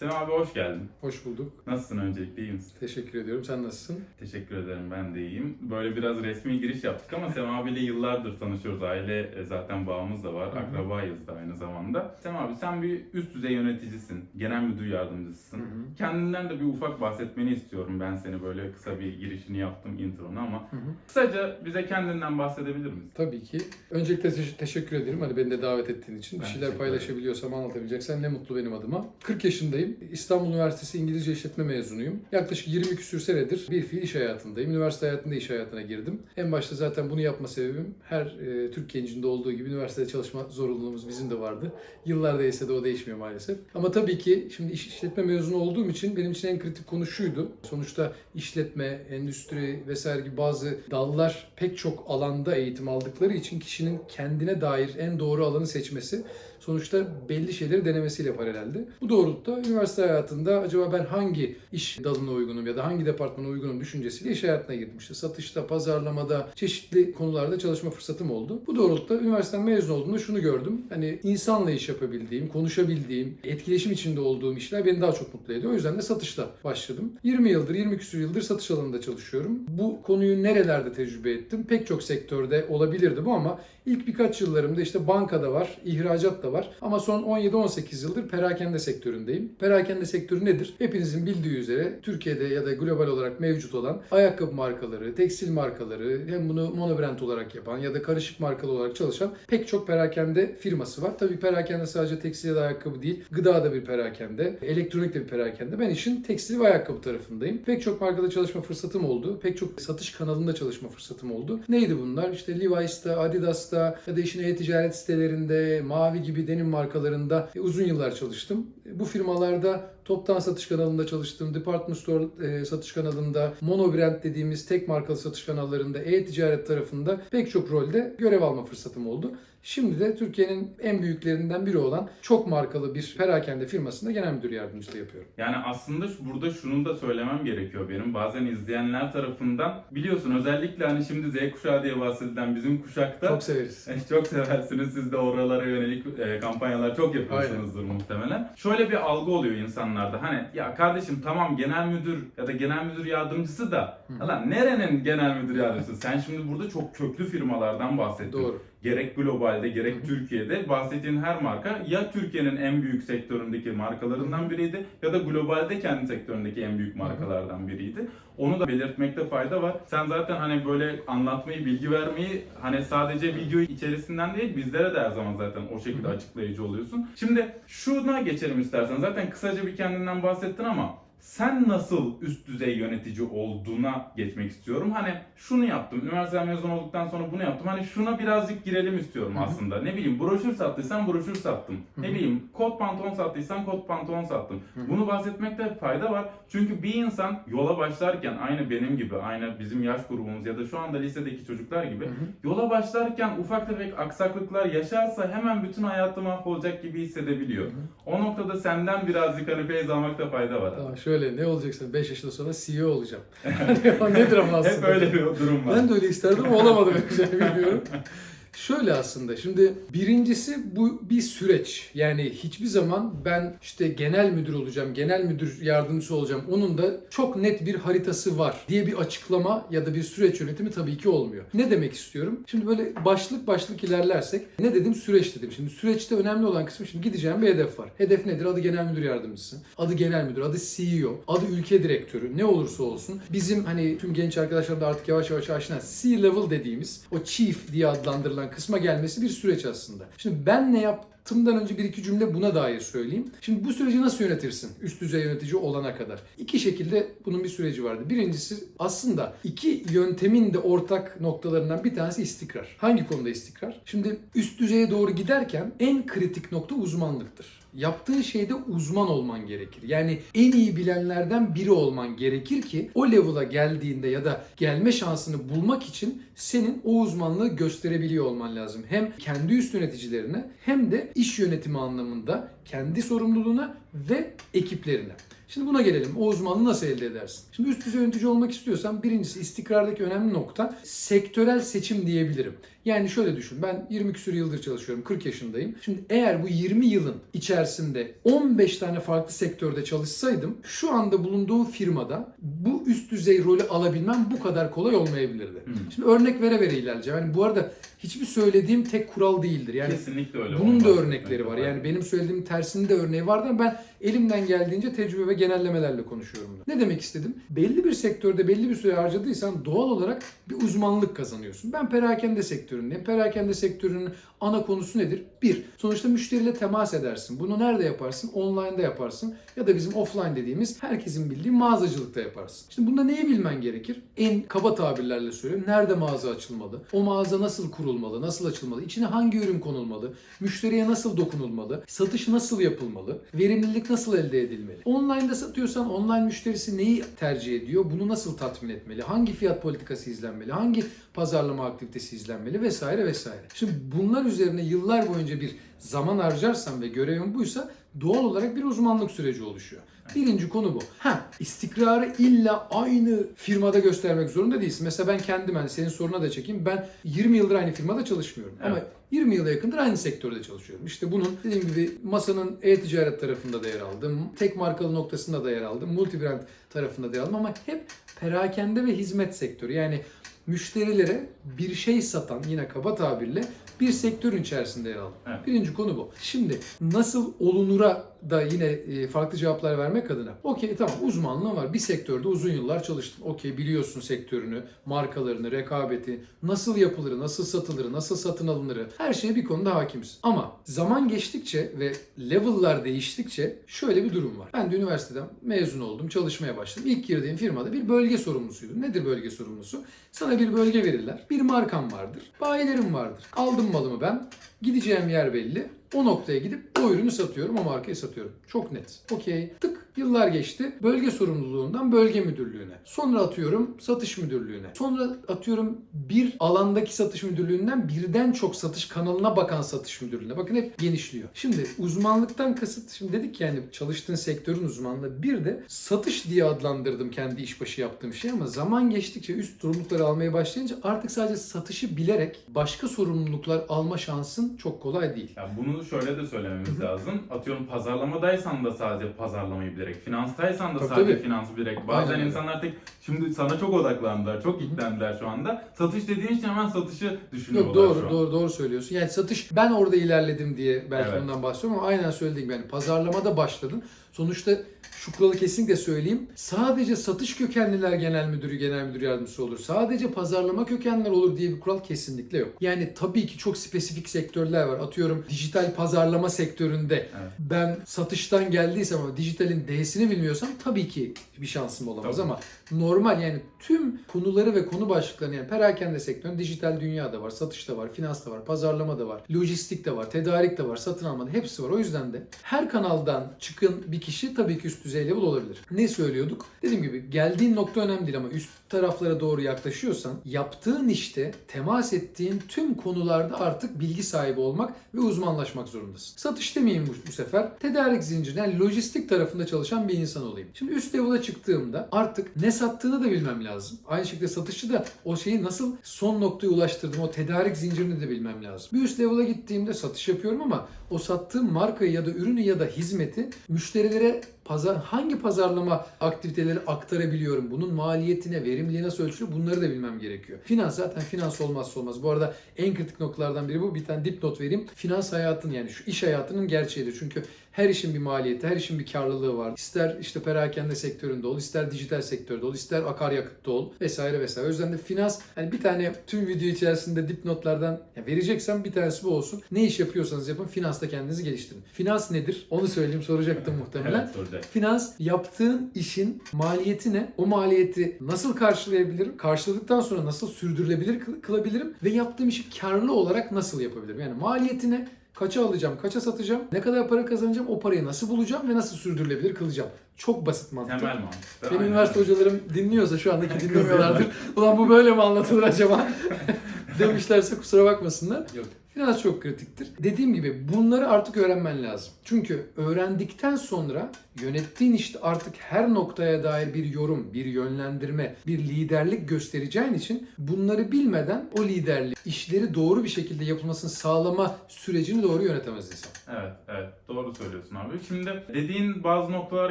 Semih abi hoş geldin. Hoş bulduk. Nasılsın öncelikle iyi misin? Teşekkür ediyorum. Sen nasılsın? Teşekkür ederim ben de iyiyim. Böyle biraz resmi giriş yaptık ama Semih abiyle yıllardır tanışıyoruz. Aile e, zaten bağımız da var. Akrabayız da aynı zamanda. Semih abi sen bir üst düzey yöneticisin. Genel müdür yardımcısısın. Hı hı. Kendinden de bir ufak bahsetmeni istiyorum. Ben seni böyle kısa bir girişini yaptım intronu ama Hı hı. kısaca bize kendinden bahsedebilir misin? Tabii ki. Öncelikle te- teşekkür ederim. Hani beni de davet ettiğin için. Ben bir şeyler teşekkür paylaşabiliyorsam, anlatabileceksen ne mutlu benim adıma. 40 yaşındayım. İstanbul Üniversitesi İngilizce İşletme mezunuyum. Yaklaşık 20 küsür senedir bir fiil iş hayatındayım. Üniversite hayatında iş hayatına girdim. En başta zaten bunu yapma sebebim her e, Türk gencinde olduğu gibi üniversitede çalışma zorunluluğumuz bizim de vardı. Yıllar değişse de o değişmiyor maalesef. Ama tabii ki şimdi iş işletme mezunu olduğum için benim için en kritik konu şuydu. Sonuçta işletme, endüstri vesaire gibi bazı dallar pek çok alanda eğitim aldıkları için kişinin kendine dair en doğru alanı seçmesi sonuçta belli şeyleri denemesiyle paraleldi. Bu doğrultuda üniversite hayatında acaba ben hangi iş dalına uygunum ya da hangi departmana uygunum düşüncesiyle iş hayatına girdim. İşte satışta, pazarlamada, çeşitli konularda çalışma fırsatım oldu. Bu doğrultuda üniversiteden mezun olduğumda şunu gördüm. Hani insanla iş yapabildiğim, konuşabildiğim, etkileşim içinde olduğum işler beni daha çok mutlu ediyor. O yüzden de satışla başladım. 20 yıldır, 20 küsur yıldır satış alanında çalışıyorum. Bu konuyu nerelerde tecrübe ettim? Pek çok sektörde olabilirdi bu ama ilk birkaç yıllarımda işte bankada var, ihracat da var. Ama son 17-18 yıldır perakende sektöründeyim. Perakende sektörü nedir? Hepinizin bildiği üzere Türkiye'de ya da global olarak mevcut olan ayakkabı markaları, tekstil markaları, hem bunu monobrand olarak yapan ya da karışık markalı olarak çalışan pek çok perakende firması var. Tabii perakende sadece tekstil ya da ayakkabı değil, gıda da bir perakende, elektronik de bir perakende. Ben işin tekstil ve ayakkabı tarafındayım. Pek çok markada çalışma fırsatım oldu. Pek çok satış kanalında çalışma fırsatım oldu. Neydi bunlar? İşte Levi's'ta, Adidas'ta ya da işin e-ticaret sitelerinde, Mavi gibi denim markalarında e, uzun yıllar çalıştım. E, Bu firmalarda Dünyada toptan satış kanalında çalıştım. Department store e, satış kanalında, monobrand dediğimiz tek markalı satış kanallarında, e-ticaret tarafında pek çok rolde görev alma fırsatım oldu. Şimdi de Türkiye'nin en büyüklerinden biri olan çok markalı bir perakende firmasında genel müdür yardımcılığı yapıyorum. Yani aslında burada şunu da söylemem gerekiyor benim. Bazen izleyenler tarafından biliyorsun özellikle hani şimdi Z kuşağı diye bahsedilen bizim kuşakta Çok severiz. Çok seversiniz siz de oralara yönelik e, kampanyalar çok yapıyorsunuzdur muhtemelen. Şöyle bir algı oluyor insanlarda. Hani ya kardeşim tamam genel müdür ya da genel müdür yardımcısı da lan nerenin genel müdür yardımcısı? Sen şimdi burada çok köklü firmalardan bahsettin. Doğru. Gerek globalde gerek. Türkiye'de bahsettiğin her marka ya Türkiye'nin en büyük sektöründeki markalarından biriydi ya da globalde kendi sektöründeki en büyük markalardan biriydi. Onu da belirtmekte fayda var. Sen zaten hani böyle anlatmayı, bilgi vermeyi hani sadece video içerisinden değil bizlere de her zaman zaten o şekilde açıklayıcı oluyorsun. Şimdi şuna geçelim istersen. Zaten kısaca bir kendinden bahsettin ama sen nasıl üst düzey yönetici olduğuna geçmek istiyorum. Hani şunu yaptım, üniversite mezun olduktan sonra bunu yaptım. Hani şuna birazcık girelim istiyorum Hı hı. aslında. Ne bileyim broşür sattıysan broşür sattım. Hı Ne bileyim kot pantolon sattıysan kot pantolon sattım. Hı hı. Bunu bahsetmekte fayda var. Çünkü bir insan yola başlarken aynı benim gibi, aynı bizim yaş grubumuz ya da şu anda lisedeki çocuklar gibi Hı hı. yola başlarken ufak tefek aksaklıklar yaşarsa hemen bütün hayatı mahvolacak gibi hissedebiliyor. Hı hı. O noktada senden birazcık hani feyz almakta fayda var. Tamam şöyle ne olacaksın 5 yaşında sonra CEO olacağım. Hani nedir ama aslında? Hep öyle bir durum var. Ben de öyle isterdim ama olamadım henüz bilmiyorum. Şöyle aslında şimdi birincisi bu bir süreç. Yani hiçbir zaman ben işte genel müdür olacağım, genel müdür yardımcısı olacağım. Onun da çok net bir haritası var diye bir açıklama ya da bir süreç yönetimi tabii ki olmuyor. Ne demek istiyorum? Şimdi böyle başlık başlık ilerlersek ne dedim? Süreç dedim. Şimdi süreçte önemli olan kısmı şimdi gideceğim bir hedef var. Hedef nedir? Adı genel müdür yardımcısı. Adı genel müdür, adı CEO, adı ülke direktörü ne olursa olsun. Bizim hani tüm genç arkadaşlar da artık yavaş yavaş aşina C-level dediğimiz o chief diye adlandırılan kısma gelmesi bir süreç aslında. Şimdi ben ne yaptığımdan önce bir iki cümle buna dair söyleyeyim. Şimdi bu süreci nasıl yönetirsin? Üst düzey yönetici olana kadar. İki şekilde bunun bir süreci vardı. Birincisi aslında iki yöntemin de ortak noktalarından bir tanesi istikrar. Hangi konuda istikrar? Şimdi üst düzeye doğru giderken en kritik nokta uzmanlıktır. Yaptığın şeyde uzman olman gerekir. Yani en iyi bilenlerden biri olman gerekir ki o level'a geldiğinde ya da gelme şansını bulmak için senin o uzmanlığı gösterebiliyor olman lazım. Hem kendi üst yöneticilerine hem de iş yönetimi anlamında kendi sorumluluğuna ve ekiplerine. Şimdi buna gelelim. O uzmanlığı nasıl elde edersin? Şimdi üst düzey yönetici olmak istiyorsan birincisi istikrardaki önemli nokta sektörel seçim diyebilirim. Yani şöyle düşün. Ben 20 küsur yıldır çalışıyorum. 40 yaşındayım. Şimdi eğer bu 20 yılın içerisinde 15 tane farklı sektörde çalışsaydım şu anda bulunduğum firmada bu üst düzey rolü alabilmem bu kadar kolay olmayabilirdi. Hı. Şimdi örnek vere vere ilerleyeceğim. Yani bu arada hiçbir söylediğim tek kural değildir. Yani Kesinlikle öyle. bunun da olmaz. örnekleri var. Yani benim söylediğim tersinin de örneği vardı ama ben elimden geldiğince tecrübe ve genellemelerle konuşuyorum. Ne demek istedim? Belli bir sektörde belli bir süre harcadıysan doğal olarak bir uzmanlık kazanıyorsun. Ben perakende sektöründeyim. Perakende sektörünün ana konusu nedir? Bir, sonuçta müşteriyle temas edersin. Bunu nerede yaparsın? Online'da yaparsın. Ya da bizim offline dediğimiz herkesin bildiği mağazacılıkta yaparsın. Şimdi bunda neyi bilmen gerekir? En kaba tabirlerle söylüyorum. Nerede mağaza açılmalı? O mağaza nasıl kurulmalı? Nasıl açılmalı? İçine hangi ürün konulmalı? Müşteriye nasıl dokunulmalı? Satış nasıl yapılmalı? Verimlilik nasıl elde edilmeli? Online'da satıyorsan online müşterisi neyi tercih ediyor? Bunu nasıl tatmin etmeli? Hangi fiyat politikası izlenmeli? Hangi pazarlama aktivitesi izlenmeli? Vesaire vesaire. Şimdi bunlar üzerine yıllar boyunca bir zaman harcarsan ve görevin buysa doğal olarak bir uzmanlık süreci oluşuyor. Birinci konu bu. Ha, istikrarı illa aynı firmada göstermek zorunda değilsin. Mesela ben kendim hani senin soruna da çekeyim. Ben 20 yıldır aynı firmada çalışmıyorum. Ama Evet. 20 yıla yakındır aynı sektörde çalışıyorum. İşte bunun dediğim gibi masanın e-ticaret tarafında da yer aldım. Tek markalı noktasında da yer aldım. Multibrand tarafında da yer aldım ama hep perakende ve hizmet sektörü. Yani müşterilere bir şey satan yine kaba tabirle bir sektörün içerisinde yer aldım. Evet. Birinci konu bu. Şimdi nasıl olunura da yine e, farklı cevaplar vermek adına. Okey tamam uzmanlığın var. Bir sektörde uzun yıllar çalıştın. Okey biliyorsun sektörünü, markalarını, rekabeti, nasıl yapılır, nasıl satılır, nasıl satın alınır. Her şeye bir konuda hakimiz. Ama zaman geçtikçe ve level'lar değiştikçe şöyle bir durum var. Ben de üniversiteden mezun oldum, çalışmaya başladım. İlk girdiğim firmada bir bölge sorumlusuydum. Nedir bölge sorumlusu? Sana bir bölge verirler. Bir markam vardır. Bayilerim vardır. Aldım malımı ben. Gideceğim yer belli. O noktaya gidip o ürünü satıyorum, o markayı satıyorum. Çok net. Okey. Tık. Yıllar geçti. Bölge sorumluluğundan bölge müdürlüğüne. Sonra atıyorum satış müdürlüğüne. Sonra atıyorum bir alandaki satış müdürlüğünden birden çok satış kanalına bakan satış müdürlüğüne. Bakın hep genişliyor. Şimdi uzmanlıktan kasıt, şimdi dedik yani çalıştığın sektörün uzmanlığı. Bir de satış diye adlandırdım kendi işbaşı yaptığım şey ama zaman geçtikçe üst sorumlulukları almaya başlayınca artık sadece satışı bilerek başka sorumluluklar alma şansın çok kolay değil. Ya bunu şöyle de söylememiz lazım. Atıyorum pazarlamadaysan da sadece pazarlamayı bilerek, finanstaysan da Tabii, sadece tabii. finansı bilerek. Bazen Aynen insanlar tek şimdi sana çok odaklandılar, çok yüklendiler şu anda. Satış dediğin için hemen satışı düşünüyorlar Yok doğru şu an. doğru doğru söylüyorsun. Yani satış ben orada ilerledim diye belki Evet. ondan bahsediyorum ama aynen söylediğim gibi yani pazarlamada başladın. Sonuçta şu kuralı kesinlikle söyleyeyim. Sadece satış kökenliler genel müdürü, genel müdür yardımcısı olur. Sadece pazarlama kökenliler olur diye bir kural kesinlikle yok. Yani tabii ki çok spesifik sektörler var. Atıyorum dijital pazarlama sektöründe Evet. ben satıştan geldiysem ama dijitalin D'sini bilmiyorsam tabii ki bir şansım olamaz Tabii. ama normal yani tüm konuları ve konu başlıklarını yani perakende sektörün dijital dünyada var, satışta var, finansta var, pazarlama da var, lojistik de var, tedarik de var, satın alma da hepsi var. O yüzden de her kanaldan çıkın bir kişi tabii ki üst düzey level olabilir. Ne söylüyorduk? Dediğim gibi geldiğin nokta önemli değil ama üst taraflara doğru yaklaşıyorsan yaptığın işte temas ettiğin tüm konularda artık bilgi sahibi olmak ve uzmanlaşmak zorundasın. Satış demeyeyim bu, bu sefer. Tedarik zinciri yani lojistik tarafında çalışan bir insan olayım. Şimdi üst level'a çıktığımda artık ne sattığını da bilmem lazım. Aynı şekilde satışçı da o şeyi nasıl son noktaya ulaştırdım, o tedarik zincirini de bilmem lazım. Bir üst level'a gittiğimde satış yapıyorum ama o sattığım markayı ya da ürünü ya da hizmeti müşterilere pazar hangi pazarlama aktiviteleri aktarabiliyorum? Bunun maliyetine, verimliliği nasıl ölçülüyor? Bunları da bilmem gerekiyor. Finans zaten finans olmazsa olmaz. Bu arada en kritik noktalardan biri bu. Bir tane dipnot vereyim. Finans hayatın yani şu iş hayatının gerçeğidir. Çünkü her işin bir maliyeti, her işin bir karlılığı var. İster işte perakende sektöründe ol, ister dijital sektörde ol, ister akaryakıtta ol vesaire vesaire. O yüzden de finans hani bir tane tüm video içerisinde dipnotlardan ya vereceksem bir tanesi bu olsun. Ne iş yapıyorsanız yapın, finansta kendinizi geliştirin. Finans nedir? Onu söyleyeyim soracaktım muhtemelen. Evet, soracak. Finans yaptığın işin maliyeti ne? O maliyeti nasıl karşılayabilirim? Karşıladıktan sonra nasıl sürdürülebilir kıl- kılabilirim? Ve yaptığım işi karlı olarak nasıl yapabilirim? Yani maliyetine kaça alacağım, kaça satacağım, ne kadar para kazanacağım, o parayı nasıl bulacağım ve nasıl sürdürülebilir kılacağım. Çok basit mantık. Temel mantık. Benim Aynen üniversite hocalarım dinliyorsa şu andaki dinlemiyorlardır. Ulan bu böyle mi anlatılır acaba? Demişlerse kusura bakmasınlar. Yok. Finans çok kritiktir. Dediğim gibi bunları artık öğrenmen lazım. Çünkü öğrendikten sonra yönettiğin işte artık her noktaya dair bir yorum, bir yönlendirme, bir liderlik göstereceğin için bunları bilmeden o liderlik, işleri doğru bir şekilde yapılmasını sağlama sürecini doğru yönetemez insan. Evet, evet. Doğru söylüyorsun abi. Şimdi dediğin bazı noktalar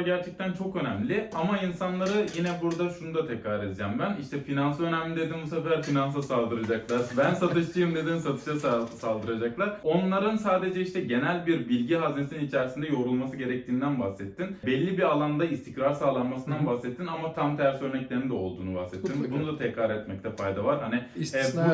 gerçekten çok önemli ama insanları yine burada şunu da tekrar edeceğim ben. İşte finans önemli dedim bu sefer finansa saldıracaklar. Ben satışçıyım dedin satışa sa- saldıracaklar. Onların sadece işte genel bir bilgi haznesinin içerisinde yoğrulması gerektiğinden bahsettin. Belli bir alanda istikrar sağlanmasından bahsettin ama tam tersi örneklerinin de olduğunu bahsettin. Bunu da tekrar etmekte fayda var. Hani e,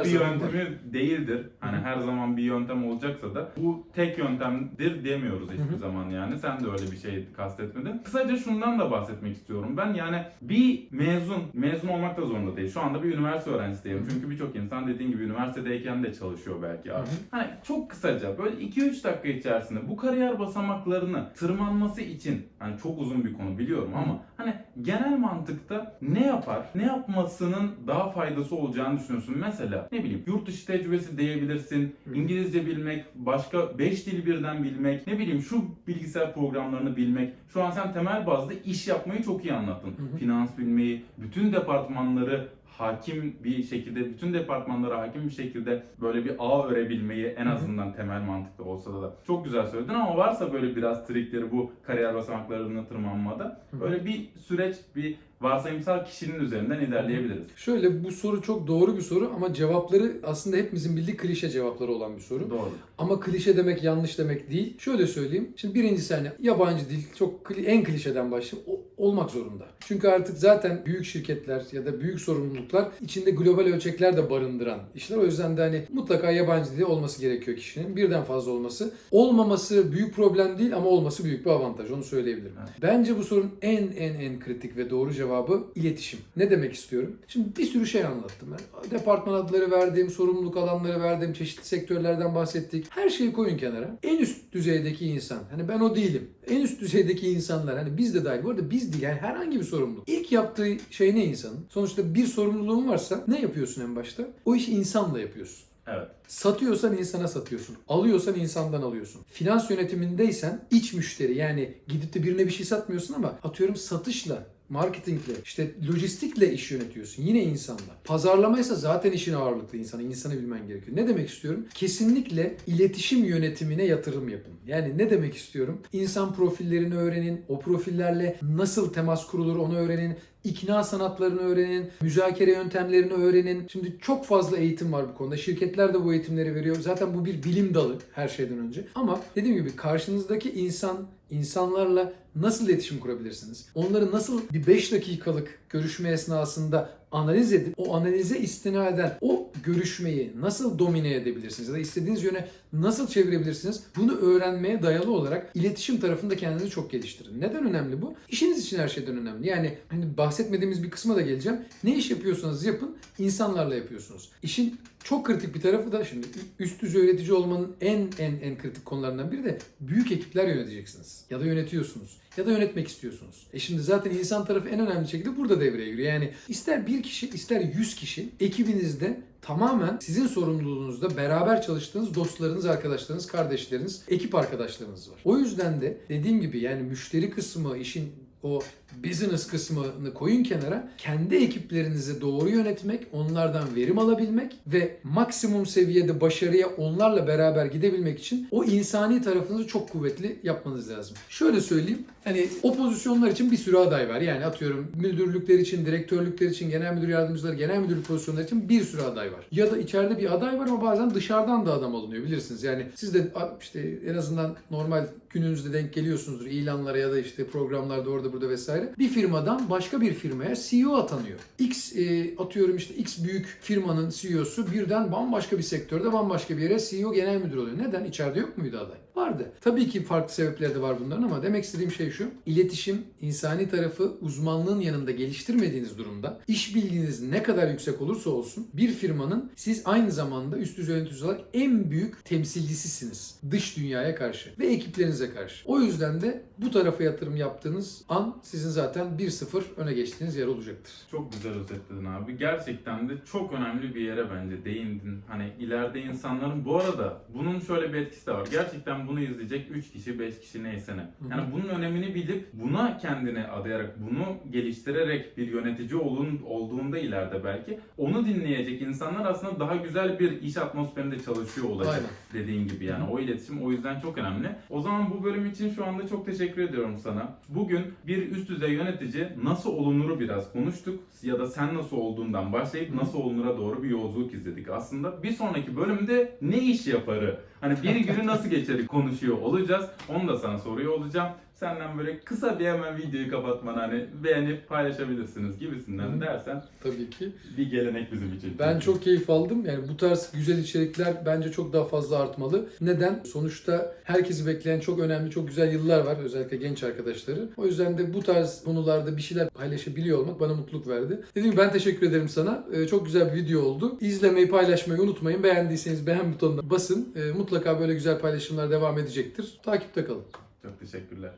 bu bir yöntemi değildir. Hani her zaman bir yöntem olacaksa da bu tek yöntemdir demiyoruz hiçbir Hı hı. zaman yani. Sen de öyle bir şey kastetmedin. Kısaca şundan da bahsetmek istiyorum ben. Yani bir mezun, mezun olmak da zorunda değil. Şu anda bir üniversite öğrencisiyim. Hı hı. Çünkü birçok insan dediğin gibi üniversitedeyken de çalışıyor belki abi. Hı hı. Hani çok kısaca böyle 2-3 dakika içerisinde bu kariyer basamaklarını tırmanması için hani çok uzun bir konu biliyorum ama hani genel mantıkta ne yapar, ne yapmasının daha faydası olacağını düşünüyorsun. Mesela ne bileyim yurt dışı tecrübesi diyebilirsin. İngilizce bilmek, başka 5 dil birden bilmek, ne bileyim şu bilgisayar programlarını bilmek. Şu an sen temel bazda iş yapmayı çok iyi anlattın. Finans bilmeyi, bütün departmanları hakim bir şekilde, bütün departmanlara hakim bir şekilde böyle bir ağ örebilmeyi en azından temel mantıkta olsa da çok güzel söyledin ama varsa böyle biraz trikleri bu kariyer basamaklarını tırmanmada böyle bir süreç, bir varsayımsal kişinin üzerinden ilerleyebiliriz. Şöyle bu soru çok doğru bir soru ama cevapları aslında hepimizin bildiği klişe cevapları olan bir soru. Doğru. Ama klişe demek yanlış demek değil. Şöyle söyleyeyim. Şimdi birincisi hani yabancı dil çok en klişeden başlayayım. O- olmak zorunda. Çünkü artık zaten büyük şirketler ya da büyük sorumluluklar içinde global ölçekler de barındıran işler. O yüzden de hani mutlaka yabancı dili olması gerekiyor kişinin. Birden fazla olması. Olmaması büyük problem değil ama olması büyük bir avantaj. Onu söyleyebilirim. Evet. Bence bu sorunun en en en kritik ve doğru cevabı iletişim. Ne demek istiyorum? Şimdi bir sürü şey anlattım ben. Departman adları verdim, sorumluluk alanları verdim, çeşitli sektörlerden bahsettik. Her şeyi koyun kenara. En üst düzeydeki insan, hani ben o değilim. En üst düzeydeki insanlar, hani biz de dahil. Bu arada biz değil, yani herhangi bir sorumluluk. İlk yaptığı şey ne insanın? Sonuçta bir sorumluluğun varsa ne yapıyorsun en başta? O işi insanla yapıyorsun. Evet. Satıyorsan insana satıyorsun. Alıyorsan insandan alıyorsun. Finans yönetimindeysen iç müşteri yani gidip de birine bir şey satmıyorsun ama atıyorum satışla marketingle, işte lojistikle iş yönetiyorsun. Yine insanla. Pazarlamaysa zaten işin ağırlıklı insanı. insanı bilmen gerekiyor. Ne demek istiyorum? Kesinlikle iletişim yönetimine yatırım yapın. Yani ne demek istiyorum? İnsan profillerini öğrenin. O profillerle nasıl temas kurulur onu öğrenin. İkna sanatlarını öğrenin, müzakere yöntemlerini öğrenin. Şimdi çok fazla eğitim var bu konuda. Şirketler de bu eğitimleri veriyor. Zaten bu bir bilim dalı her şeyden önce. Ama dediğim gibi karşınızdaki insan, insanlarla nasıl iletişim kurabilirsiniz? Onları nasıl bir 5 dakikalık görüşme esnasında analiz edip o analize istinaden o görüşmeyi nasıl domine edebilirsiniz ya da istediğiniz yöne nasıl çevirebilirsiniz? Bunu öğrenmeye dayalı olarak iletişim tarafında kendinizi çok geliştirin. Neden önemli bu? İşiniz için her şeyden önemli. Yani hani bahsetmediğimiz bir kısma da geleceğim. Ne iş yapıyorsanız yapın, insanlarla yapıyorsunuz. İşin çok kritik bir tarafı da şimdi üst düzey yönetici olmanın en en en kritik konularından biri de büyük ekipler yöneteceksiniz. Ya da yönetiyorsunuz. Ya da yönetmek istiyorsunuz. E şimdi zaten insan tarafı en önemli şekilde burada devreye giriyor. Yani ister bir kişi ister yüz kişi ekibinizde tamamen sizin sorumluluğunuzda beraber çalıştığınız dostlarınız, arkadaşlarınız, kardeşleriniz, ekip arkadaşlarınız var. O yüzden de dediğim gibi yani müşteri kısmı, işin o business kısmını koyun kenara. Kendi ekiplerinizi doğru yönetmek, onlardan verim alabilmek ve maksimum seviyede başarıya onlarla beraber gidebilmek için o insani tarafınızı çok kuvvetli yapmanız lazım. Şöyle söyleyeyim. Hani o pozisyonlar için bir sürü aday var. Yani atıyorum müdürlükler için, direktörlükler için, genel müdür yardımcıları, genel müdürlük pozisyonları için bir sürü aday var. Ya da içeride bir aday var ama bazen dışarıdan da adam alınıyor bilirsiniz. Yani siz de işte en azından normal gününüzde denk geliyorsunuzdur ilanlara ya da işte programlarda orada burada vesaire. Bir firmadan başka bir firmaya CEO atanıyor. X e, atıyorum işte X büyük firmanın CEO'su birden bambaşka bir sektörde bambaşka bir yere CEO genel müdür oluyor. Neden? İçeride yok muydu aday? Vardı. Tabii ki farklı sebepleri de var bunların ama demek istediğim şey şu. İletişim, insani tarafı uzmanlığın yanında geliştirmediğiniz durumda iş bilginiz ne kadar yüksek olursa olsun bir firmanın siz aynı zamanda üst düzey yönetici olarak en büyük temsilcisisiniz. Dış dünyaya karşı ve ekiplerinize karşı. O yüzden de bu tarafa yatırım yaptığınız an sizin zaten 1-0 öne geçtiğiniz yer olacaktır. Çok güzel özetledin abi. Gerçekten de çok önemli bir yere bence değindin. Hani ileride insanların bu arada bunun şöyle bir etkisi de var. Gerçekten bunu izleyecek 3 kişi, 5 kişi neyse ne. Yani bunun önemini bilip buna kendini adayarak, bunu geliştirerek bir yönetici olun, olduğunda ileride belki onu dinleyecek insanlar aslında daha güzel bir iş atmosferinde çalışıyor olacak. Aynen. Dediğin gibi yani o iletişim o yüzden çok önemli. O zaman bu bölüm için şu anda çok teşekkür ediyorum sana. Bugün bir üst düzey yönetici nasıl olunuru biraz konuştuk ya da sen nasıl olduğundan başlayıp nasıl olunura doğru bir yolculuk izledik. Aslında bir sonraki bölümde ne iş yaparı, hani bir günü nasıl geçeri konuşuyor olacağız. Onu da sana soruyor olacağım. Senden böyle kısa bir hemen videoyu kapatmanı hani beğenip paylaşabilirsiniz gibisinden Hı. dersen Tabii ki. bir gelenek bizim için. Ben çok keyif aldım. Yani bu tarz güzel içerikler bence çok daha fazla artmalı. Neden? Sonuçta herkesi bekleyen çok önemli, çok güzel yıllar var. Özellikle genç arkadaşları. O yüzden de bu tarz konularda bir şeyler paylaşabiliyor olmak bana mutluluk verdi. Dediğim gibi ben teşekkür ederim sana. Ee, Çok güzel bir video oldu. İzlemeyi, paylaşmayı unutmayın. Beğendiyseniz beğen butonuna basın. Ee, Mutlaka böyle güzel paylaşımlar devam edecektir. Takipte kalın. Çok teşekkürler.